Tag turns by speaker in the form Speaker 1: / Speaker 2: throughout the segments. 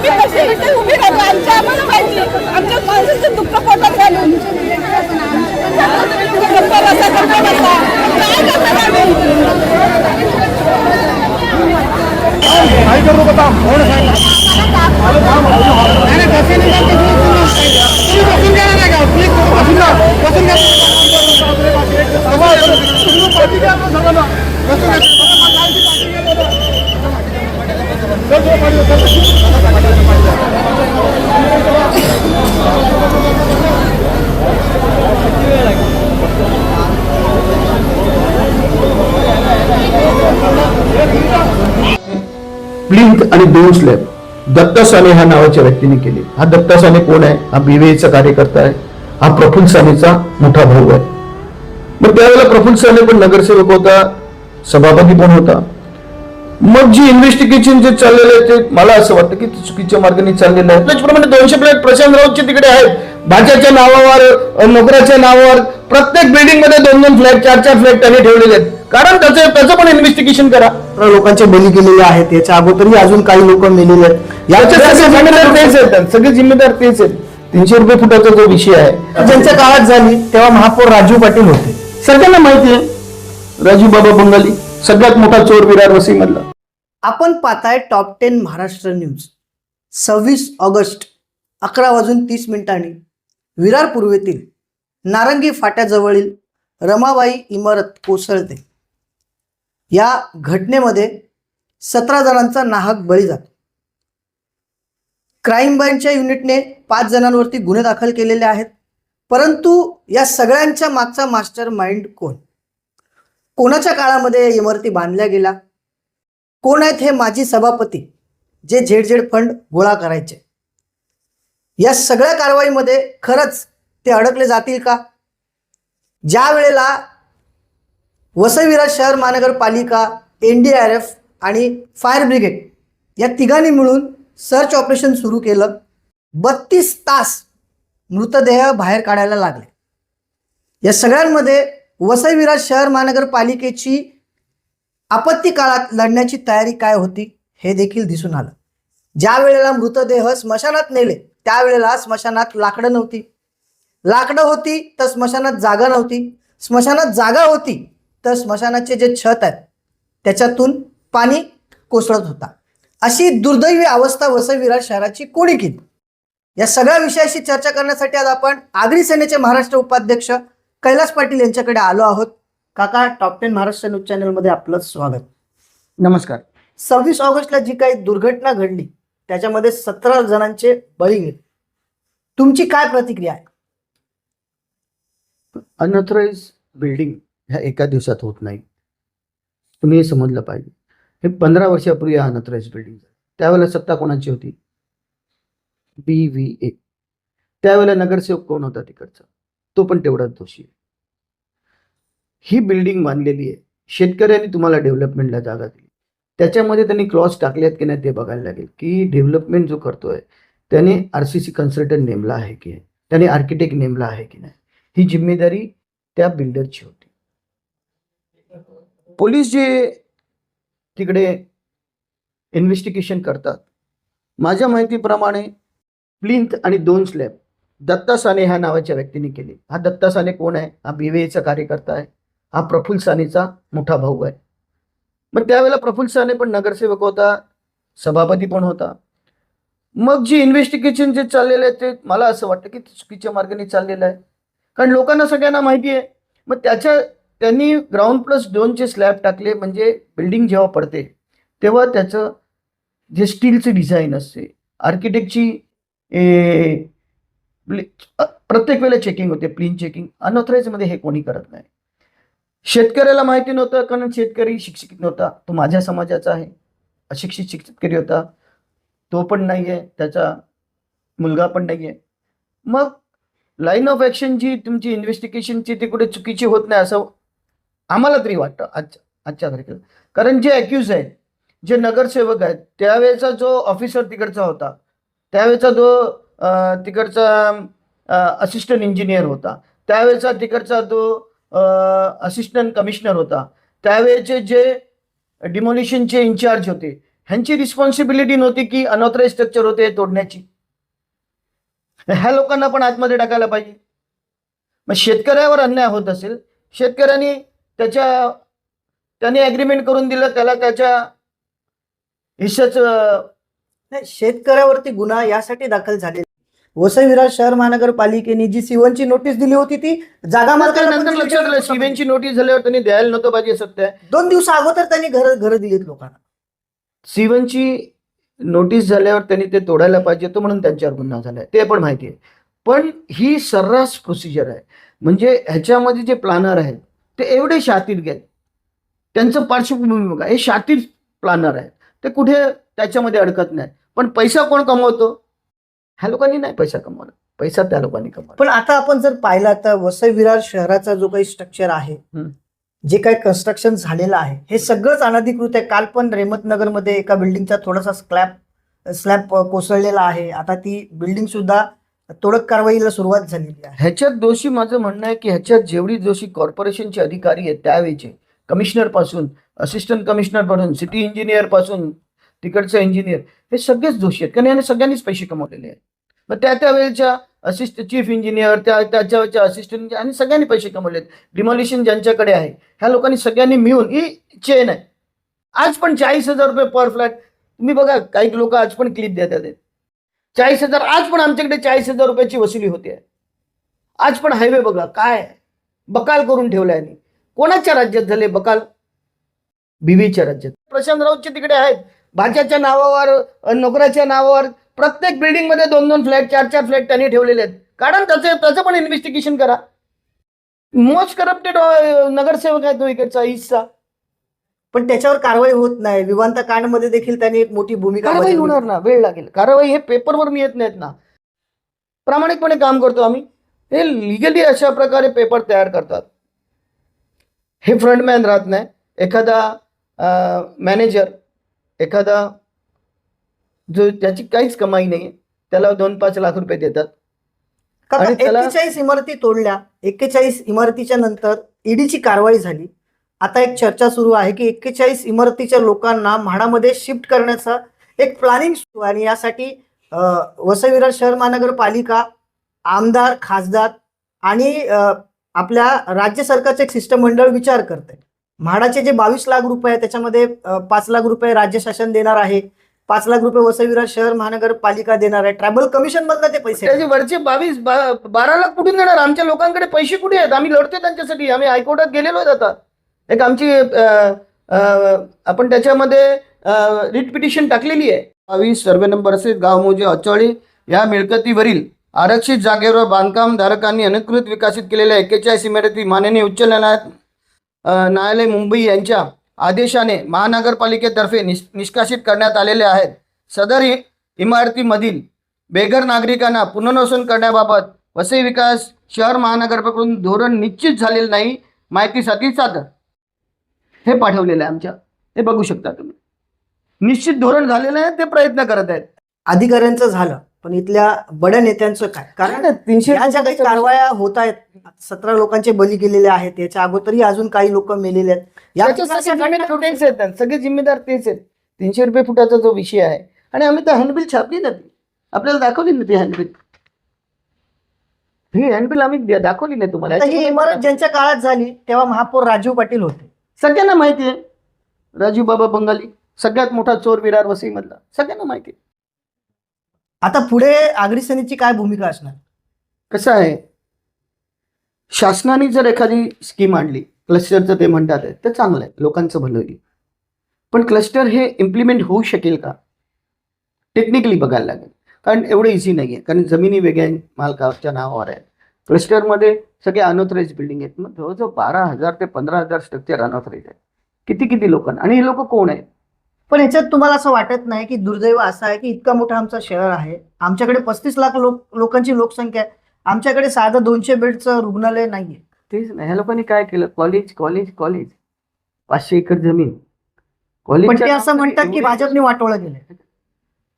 Speaker 1: आम्ही कसे कसे उभे राहतो आमच्या आम्हाला माहिती आमच्या माणसाचं दुःख पोटात घालून गप्पा बसा गप्पा बसा काय आम्ही
Speaker 2: करू का कोण सांगा बसून घ्या बसून घ्या पाठी घ्या आपण सर्वांना बसून घ्या चल, चल, पाठी घ्या, चल.
Speaker 3: प्लिंथ आणि दोन स्लॅब दत्ता साने ह्या नावाच्या व्यक्तीने केली. हा दत्ता साने कोण आहे? हा बीवेचा कार्यकर्ता आहे. हा प्रफुल्ल सानेचा मोठा भाऊ आहे. मग त्यावेळेला प्रफुल्ल साने पण नगरसेवक होता. सभापती पण होता. मग जी इन्व्हेस्टिगेशन जे चाललेलं आहे ते मला असं वाटतं की चुकीच्या मार्गाने चाललेलं आहे त्याचप्रमाणे दोनशे फ्लॅट प्रशांत राऊतचे तिकडे आहेत. भाज्याच्या नावावर नोकराच्या नावावर प्रत्येक बिल्डिंगमध्ये दोन दोन फ्लॅट चार चार फ्लॅट त्यांनी ठेवलेले आहेत. कारण त्याचं त्याचं पण इन्व्हेस्टिगेशन करा.
Speaker 4: लोकांचे बली गेलेले आहेत याच्या अगोदरही अजून काही लोक मेलेले आहेत.
Speaker 3: याचे सगळे जिम्मेदार तेच आहेत. सगळे जिम्मेदार तेच आहेत. तीनशे रुपये फुटाचा जो विषय आहे.
Speaker 4: ज्यांच्या काळात झाली तेव्हा महापौर राजू पाटील होते.
Speaker 3: सगळ्यांना माहिती आहे. राजू बाबा बंगाली सगळ्यात मोठा चोर विरार वसई मधला
Speaker 4: आपण पाहताय टॉप टेन महाराष्ट्र न्यूज सव्वीस ऑगस्ट अकरा वाजून तीस मिनिटांनी. विरार पूर्वेतील नारंगी फाट्याजवळील रमाबाई इमारत कोसळते. या घटनेमध्ये सतरा जणांचा नाहक बळी जातो. क्राईम ब्रँचच्या युनिटने पाच जणांवरती गुन्हे दाखल केलेले आहेत. परंतु या सगळ्यांच्या मागचा मास्टर माइंड कोण? कोणाच्या काळामध्ये या इमारती बांधल्या गेल्या? कोण आहेत हे माजी सभापती? जे झेड झेड फंड गोळा करायचे. या सगळ्या कारवाईमध्ये खरंच ते अडकले जातील का? ज्या वेळेला वसईविरा शहर महानगरपालिका एन डी आर एफ आणि फायर ब्रिगेड या तिघांनी मिळून सर्च ऑपरेशन सुरू केलं बत्तीस तास मृतदेह बाहेर काढायला लागले. या सगळ्यांमध्ये वसईविरा शहर महानगरपालिकेची आपत्ती काळात लढण्याची तयारी काय होती हे देखील दिसून आलं. ज्या वेळेला मृतदेह स्मशानात नेले त्यावेळेला स्मशानात लाकडं नव्हती. लाकडं होती तर स्मशानात जागा नव्हती. स्मशानात जागा होती तर स्मशानाचे जे छत आहेत त्याच्यातून पाणी कोसळत होता. अशी दुर्दैवी अवस्था वसई शहराची कोणी केली? या सगळ्या विषयाशी चर्चा करण्यासाठी आज आपण आगरी सेनेचे महाराष्ट्र उपाध्यक्ष कैलास पाटील यांच्याकडे आलो आहोत. काका टॉप टेन महाराष्ट्र न्यूज चॅनलमध्ये आपलं स्वागत.
Speaker 3: नमस्कार.
Speaker 4: सव्वीस ऑगस्टला जी काही दुर्घटना घडली त्याच्यामध्ये सतरा जणांचे बळी गेले. तुमची काय प्रतिक्रिया आहे?
Speaker 3: अनऑथराइज बिल्डिंग ह्या एका दिवसात होत नाही. तुम्ही हे समजलं पाहिजे. हे पंधरा वर्षापूर्वी अनऑथराइज बिल्डिंग त्यावेळेला सत्ता कोणाची होती? बी व्ही ए त्यावेळेला नगरसेवक कोण होता तिकडचा? तो पण तेवढाच दोषी आहे. ही बिल्डिंग बांधलेली आहे. शेतकऱ्यांनी तुम्हाला डेव्हलपमेंटला जागा दिली. त्याच्यामध्ये त्यांनी क्लॉज टाकल्यात की नाही ते बघायला लागेल. की डेव्हलपमेंट जो करतोय त्याने आर सी सी कन्सल्टंट नेमला आहे की नाही? त्याने आर्किटेक्ट नेमला आहे की नाही? ही जिम्मेदारी त्या बिल्डरची होती. पोलीस जे तिकडे इन्व्हेस्टिगेशन करतात माझ्या माहितीप्रमाणे प्लिंथ आणि दोन स्लॅब दत्ता साने ह्या नावाच्या व्यक्तीने केली. हा दत्ता साने कोण आहे? हा बीवेचा कार्यकर्ता आहे. हा प्रफुल्ल सानेचा मोठा भाऊ आहे. मग त्यावेळेला प्रफुल्ल साने पण नगरसेवक होता सभापती पण होता. मग जी इन्व्हेस्टिगेशन जे चाललेलं आहे ते मला असं वाटतं की चुकीच्या मार्गाने चाललेलं आहे. कारण लोकांना सगळ्यांना माहिती आहे. मग त्याच्या त्यांनी ग्राउंड प्लस दोनचे स्लॅब टाकले म्हणजे बिल्डिंग जेव्हा पडते तेव्हा त्याचं जे स्टीलचे डिझाईन असते आर्किटेक्टची प्रत्येक वेळेला चेकिंग होते प्लीन चेकिंग अनऑथराईजमध्ये हे कोणी करत नाही. शेतकऱ्याला माहिती नव्हतं कारण शेतकरी शिक्षित नव्हता. तो माझ्या समाजाचा आहे. अशिक्षित शेतकरी होता. तो पण नाही आहे त्याचा मुलगा पण नाही आहे मग लाईन ऑफ ॲक्शन जी तुमची इन्व्हेस्टिगेशनची ती कुठे चुकीची होत नाही असं आम्हाला तरी वाटतं. आजच्या आजच्या तारखेला. कारण जे अक्यूज आहेत जे नगरसेवक आहेत त्यावेळेचा जो ऑफिसर तिकडचा होता त्यावेळेचा जो तिकडचा असिस्टंट इंजिनियर होता त्यावेळेचा तिकडचा जो असिस्टंट कमिशनर होता. त्यावेळेचे जे डिमोलिशनचे इन्चार्ज होते ह्यांची रिस्पॉन्सिबिलिटी नव्हती की अनऑथराईज स्ट्रक्चर होते हे तोडण्याची. ह्या लोकांना पण आतमध्ये टाकायला पाहिजे. मग शेतकऱ्यावर अन्याय होत असेल शेतकऱ्यांनी त्याच्या त्याने ॲग्रीमेंट करून दिलं त्याला त्याच्या हिश्श्याचं
Speaker 4: नाही शेतकऱ्यावरती गुन्हा यासाठी दाखल झाले वसई विरार शहर महानगरपालिकेने जी सिवनची नोटीस दिली होती ती जागा मालकाला
Speaker 3: नंतर लक्षात आलं नोटीस झाल्यावर त्यांनी द्यायला नव्हतं पाहिजे सत्य आहे
Speaker 4: दोन दिवसा अगोदर त्यांनी घर घर दिलीत लोकांना.
Speaker 3: सिवनची नोटीस झाल्यावर त्यांनी ते तोडायला पाहिजे होतं म्हणून त्यांच्यावर गुन्हा झालाय. ते पण माहिती आहे. पण ही सर्रास प्रोसिजर आहे. म्हणजे ह्याच्यामध्ये जे प्लॅनर आहेत ते एवढे शातीर आहेत त्यांचं पार्श्वभूमी बघा हे शातीर प्लॅनर आहेत. ते कुठे त्याच्यामध्ये अडकत नाही पण पैसा कोण कमवतो? ह्या लोकांनी नाही पैसा कमवला. पैसा त्या लोकांनी कमवला.
Speaker 4: पण आता आपण जर पाहिला तर वसई विरार शहराचा जो काही स्ट्रक्चर आहे. जे काही कन्स्ट्रक्शन झालेलं आहे हे सगळंच अनधिकृत आहे. काल पण रेहमतनगरमध्ये एका बिल्डिंगचा थोडासा स्लॅब स्लॅब कोसळलेला आहे. आता ती बिल्डिंग सुद्धा तोडक कारवाईला सुरुवात झालेली आहे.
Speaker 3: ह्याच्यात दोषी माझं म्हणणं आहे की ह्याच्यात जेवढी दोषी कॉर्पोरेशनचे अधिकारी आहेत त्यावेळेचे कमिशनरपासून असिस्टंट कमिशनरपासून सिटी इंजिनियरपासून तिकडचं इंजिनियर हे सगळेच दोषी आहेत. कारण याने सगळ्यांनीच पैसे कमवलेले आहेत. मग त्या त्यावेळेच्या असिस्ट चीफ इंजिनियर त्या त्याच्यावरच्या असिस्टंट आणि सगळ्यांनी पैसे कमवलेत. डिमॉलिशन ज्यांच्याकडे आहे ह्या लोकांनी सगळ्यांनी मिळून ही चेन आहे. आज पण चाळीस हजार रुपये पर फ्लॅट तुम्ही बघा काही लोक आज पण क्लिप देतात. आहेत. चाळीस हजार आज पण आमच्याकडे चाळीस हजार रुपयाची वसुली होते. आज पण हायवे बघा काय बकाल करून ठेवलाय कोणाच्या राज्यात झाले बकाल? बीबीच्या राज्यात. प्रशांत राऊतचे तिकडे आहेत. भाच्याच्या नावावर नोकराच्या नावावर प्रत्येक बिल्डिंगमध्ये दोन दोन फ्लॅट चार चार फ्लॅट त्यांनी ठेवलेले आहेत. कारण त्याचं त्याचं पण इन्व्हेस्टिगेशन करा. मोस्ट करप्टेड नगरसेवक आहे तो इकडचा ईस्टचा
Speaker 4: पण त्याच्यावर कारवाई होत नाही. विवांत कांडमध्ये देखील त्यांनी एक मोठी भूमिका
Speaker 3: कारवाई. होणार ना? वेळ लागेल. कारवाई हे पेपरवर मी येत नाहीत ना. प्रामाणिकपणे काम करतो आम्ही. हे लिगली अशा प्रकारे पेपर तयार करतात. हे फ्रंटमॅन राहत नाही. एखादा मॅनेजर एखादा जो त्याची काहीच कमाई नाही त्याला दोन पाच लाख रुपये देतात.
Speaker 4: एक्केचाळीस इमारती तोडल्या. एक्केचाळीस इमारतीच्या नंतर ईडीची कारवाई झाली. आता एक चर्चा सुरू आहे की एक्केचाळीस इमारतीच्या लोकांना म्हाडामध्ये शिफ्ट करण्याचा एक प्लॅनिंग सुरू आहे. आणि यासाठी विरार शहर महानगरपालिका आमदार खासदार आणि आपल्या राज्य सरकारचे एक शिष्टमंडळ विचार करते. म्हाडाचे जे बावीस लाख रुपये त्याच्यामध्ये पाच लाख रुपये राज्य शासन देणार आहे. पाच लाख रुपये वसई विरार शहर महानगरपालिका देणार आहे. ट्रायबल कमिशन मधनं ते पैसे
Speaker 3: त्याचे वरचे बावीस बा- बारा लाख कुठून देणार? आमच्या लोकांकडे पैसे कुठे आहेत? आम्ही लढतोय त्यांच्यासाठी. आम्ही हायकोर्टात गेलेलो आहेत आता. एक आमची अं, अं, आपण त्याच्यामध्ये रिट पिटिशन टाकलेली आहे. बावीस सर्वे नंबर असेल गाव मोजे अचोळी या मिळकतीवरील आरक्षित जागेवर बांधकाम धारकांनी अनुकृत विकसित केलेल्या एक्केचाळीस इमारती माननीय उच्च न्यायालयात अं, न्यायालय मुंबई यांच्या आदेशाने महानगरपालिकेतर्फे निष निष्कासित करण्यात आलेले आहेत. सदर इमारतीमधील बेघर नागरिकांना पुनर्वसन करण्याबाबत वसई विकास शहर महानगरपालिकेकडून धोरण निश्चित झालेलं नाही माहितीसाठी सादर हे पाठवलेलं आहे आमच्या. हे बघू शकता तुम्ही. निश्चित धोरण झालेलं आहे ते प्रयत्न करत आहेत.
Speaker 4: अधिकाऱ्यांचं झालं पण इथल्या बड्या नेत्यांचं काय? कारण
Speaker 3: तीनशे
Speaker 4: ज्या काही कारवाया होत आहेत सतरा लोकांचे बली गेलेले आहेत याच्या अगोदरही अजून काही लोक मेलेले आहेत.
Speaker 3: सगळे जिम्मेदार तेच आहेत. तीनशे रुपये फुटाचा जो विषय आहे आणि आम्ही तर हँडबिल छापली ना ती. आपल्याला दाखवली ना ती हँडबिल ही हँडबिल आम्ही दाखवली नाही तुम्हाला.
Speaker 4: ही इमारत ज्यांच्या काळात झाली तेव्हा महापौर राजीव पाटील होते.
Speaker 3: सगळ्यांना माहिती आहे. राजू बाबा बंगाली सगळ्यात मोठा चोर विरार वसई मधला सगळ्यांना माहिती आहे.
Speaker 4: आता पुढे आगरी सेनेची काय भूमिका असणार?
Speaker 3: कसं आहे? शासनाने जर एखादी स्कीम आणली क्लस्टरचं ते म्हणतात तर चांगलं आहे लोकांचं भलं होईल पण क्लस्टर हे इम्प्लिमेंट होऊ शकेल का? टेक्निकली बघायला लागेल. कारण एवढं इझी नाही आहे कारण जमिनी वेगळ्या मालकाच्या नावावर आहेत. क्लस्टरमध्ये सगळे अनऑथराईज बिल्डिंग आहेत. मग जवळजवळ बारा हजार ते पंधरा हजार स्ट्रक्चर अनऑथराईज आहेत. किती किती लोकांना? आणि हे लोक कोण आहेत?
Speaker 4: पण ह्याच्यात तुम्हाला असं वाटत नाही की दुर्दैव असं आहे की इतका मोठा आमचा शहर आहे? आमच्याकडे पस्तीस लाख लोक लोकांची लोकसंख्या आहे. आमच्याकडे साधं दोनशे बेडचं रुग्णालय नाहीये.
Speaker 3: तेच नाही ह्या लोकांनी काय केलं? कॉलेज कॉलेज कॉलेज पाचशे एकर जमीन.
Speaker 4: पण ते असं म्हणतात की भाजपने वाटोळं केलंय.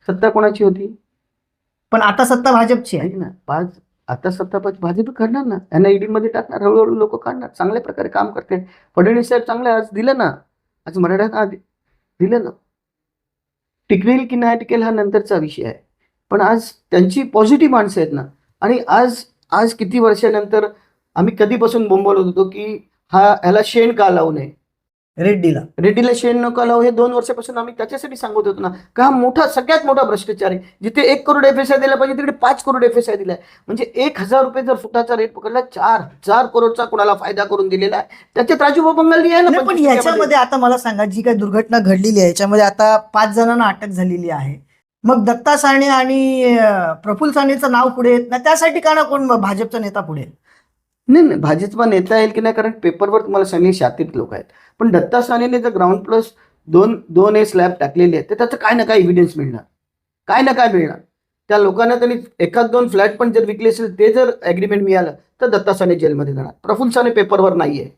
Speaker 3: सत्ता कोणाची होती?
Speaker 4: पण आता सत्ता भाजपची आहे.
Speaker 3: ऐक ना पाच आता सत्ता पाच भाजप काढणार ना. यांना ईडी मध्ये टाकणार हळूहळू लोक काढणार. चांगल्या प्रकारे काम करते. फडणवीस साहेब चांगले आज दिलं ना. आज मराठ्यात आज दिलं ना. टिकरेल की नाही टिकेल हा नंतरचा विषय आहे. पण आज त्यांची पॉझिटिव्ह माणसं आहेत ना. आणि आज आज किती वर्षानंतर आम्ही कधीपासून बोंबवत होतो की हा ह्याला शेण का लावू नये?
Speaker 4: रेड्डीला.
Speaker 3: रेड्डीला शेण नका लावू हे दोन वर्षापासून आम्ही त्याच्यासाठी सांगत होतो ना का हा मोठा सगळ्यात मोठा भ्रष्टाचार आहे. जिथे एक करोड एफ एस आय दिला पाहिजे तिकडे पाच करोड एफ एस आय दिलाय. म्हणजे एक हजार रुपये जर फुटाचा रेट पकडला चार चार करोडचा कोणाला फायदा करून दिलेला आहे? त्याच्यात राजूभाऊ बंगाली आहे ना
Speaker 4: पण
Speaker 3: 25
Speaker 4: याच्यामध्ये आता मला सांगा जी काही दुर्घटना घडलेली आहे याच्यामध्ये आता पाच जणांना अटक झालेली आहे. मग दत्ता साने आणि प्रफुल्ल सानेचं नाव पुढे येत नाही. त्यासाठी का ना कोण भाजपचा नेता पुढे?
Speaker 3: नाही नाही भाजपा नेता येईल की नाही? कारण पेपरवर तुम्हाला सांगली शातीत लोक आहेत. पण दत्ता सानेने जर ग्राउंड प्लस दोन दोन ए स्लॅब टाकलेले आहेत तर त्याचं काय ना काय एव्हिडन्स मिळणार? काय ना काय मिळणार? त्या लोकांना त्यांनी एखाद दोन फ्लॅट पण जर विकले असेल ते जर ॲग्रीमेंट मिळालं तर दत्ता साने जेलमध्ये जाणार. प्रफुल्ल साने पेपरवर नाही आहे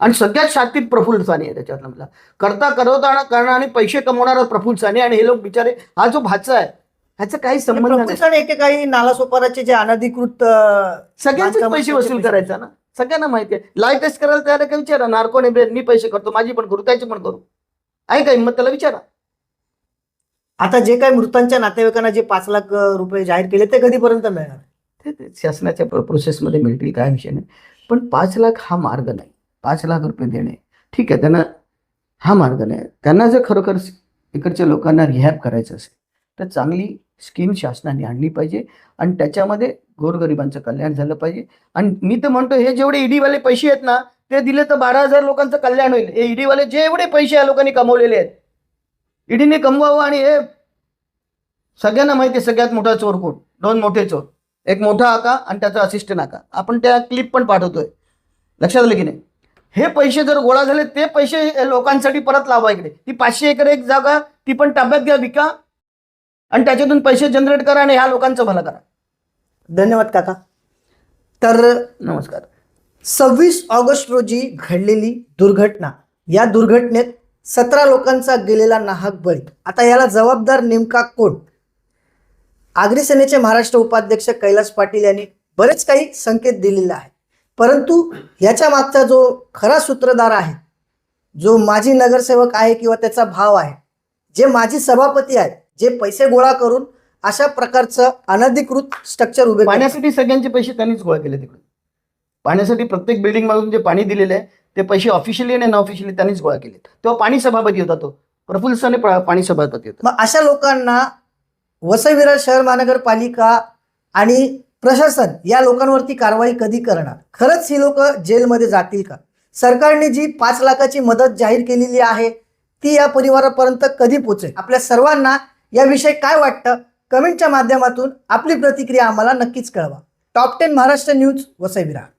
Speaker 3: आणि सगळ्यात शातीत प्रफुल्ल साने आहे त्याच्यातला मला करता करवता करणार आणि पैसे कमवणारा प्रफुल्ल साने आणि हे लोक बिचारे हा जो भाचा आहे ह्याचा काही संबंध
Speaker 4: प्रफुल्ल
Speaker 3: नाही.
Speaker 4: साने एकेकाळी नालासोपाराचे जे अनधिकृत बांधकामाचे
Speaker 3: पैसे वसूल. करायचा ना. सगळ्यांना माहिती आहे. लाईव्ह टेस्ट करायला तयार का विचारा. नार्को ब्रेन मी पैसे करतो माझी पण करू त्याची पण करू. आहे का हिंमत त्याला विचारा.
Speaker 4: आता जे काही मृतांच्या नातेवाईकांना जे पाच लाख रुपये जाहीर केले ते कधीपर्यंत मिळणार?
Speaker 3: ते शासनाच्या प्रो- प्रोसेसमध्ये मिळतील काय विषय नाही. पण पाच लाख हा मार्ग नाही. पाच लाख रुपये देणे. ठीक आहे त्यांना हा मार्ग नाही. त्यांना जर खरोखर इकडच्या लोकांना रिहॅब करायचं असेल तर चांगली स्कीम शासनाने आणली पाहिजे आणि त्याच्यामध्ये गोरगरिबांचं कल्याण झालं पाहिजे. आणि मी तर म्हणतो हे जेवढे ईडीवाले पैसे आहेत ना ते दिले तर बारा हजार लोकांचं कल्याण होईल. हे ईडीवाले जेवढे पैसे या लोकांनी कमवलेले आहेत ईडीने कमवावं आणि हे सगळ्यांना माहिती आहे सगळ्यात मोठा चोर कोण? दोन मोठे चोर. एक मोठा आका आणि त्याचा असिस्टंट आका. आपण त्या क्लिप पण पाठवतोय. लक्षात आलं की नाही? हे पैसे जर गोळा झाले ते पैसे लोकांसाठी परत लावा इकडे. ती पाचशे एकर एक जागा ती पण ताब्यात घ्या विका. आणि त्याच्यातून पैसे जनरेट करा आणि ह्या लोकांचं भलं करा.
Speaker 4: धन्यवाद काका. तर
Speaker 3: नमस्कार.
Speaker 4: सव्वीस ऑगस्ट रोजी घडलेली दुर्घटना. या दुर्घटनेत सतरा लोकांचा गेलेला नाहक बळी. आता याला जबाबदार नेमका कोण? आगरी सेनेचे महाराष्ट्र उपाध्यक्ष कैलास पाटील यांनी बरेच काही संकेत दिलेले आहेत. परंतु याच्या मागचा जो खरा सूत्रधार आहे जो माजी नगरसेवक आहे किंवा त्याचा भाव आहे जे माजी सभापती आहेत जे पैसे गोळा करून अशा प्रकारचं अनधिकृत स्ट्रक्चर उभे.
Speaker 3: पाण्यासाठी सगळ्यांचे पैसे त्यांनीच गोळा केले तिकडे पाण्यासाठी प्रत्येक बिल्डिंग मधून जे पाणी दिलेलं आहे ते पैसे ऑफिशियली आणि अनऑफिशियली त्यांनीच गोळा केले तेव्हा पाणी सभापती होता तो. प्रफुल्ल साने पाणी सभापती होता.
Speaker 4: मग अशा लोकांना वसई विरार शहर महानगरपालिका आणि प्रशासन या लोकांवरती कारवाई कधी करणार? खरंच ही लोक जेलमध्ये जातील का? सरकारने जी पाच लाखाची मदत जाहीर केलेली आहे ती या परिवारापर्यंत कधी पोचेल? आपल्या सर्वांना याविषयी काय वाटतं? कमेंटच्या माध्यमातून आपली प्रतिक्रिया आम्हाला नक्कीच कळवा. Top ten Maharashtra news Vasai विराट.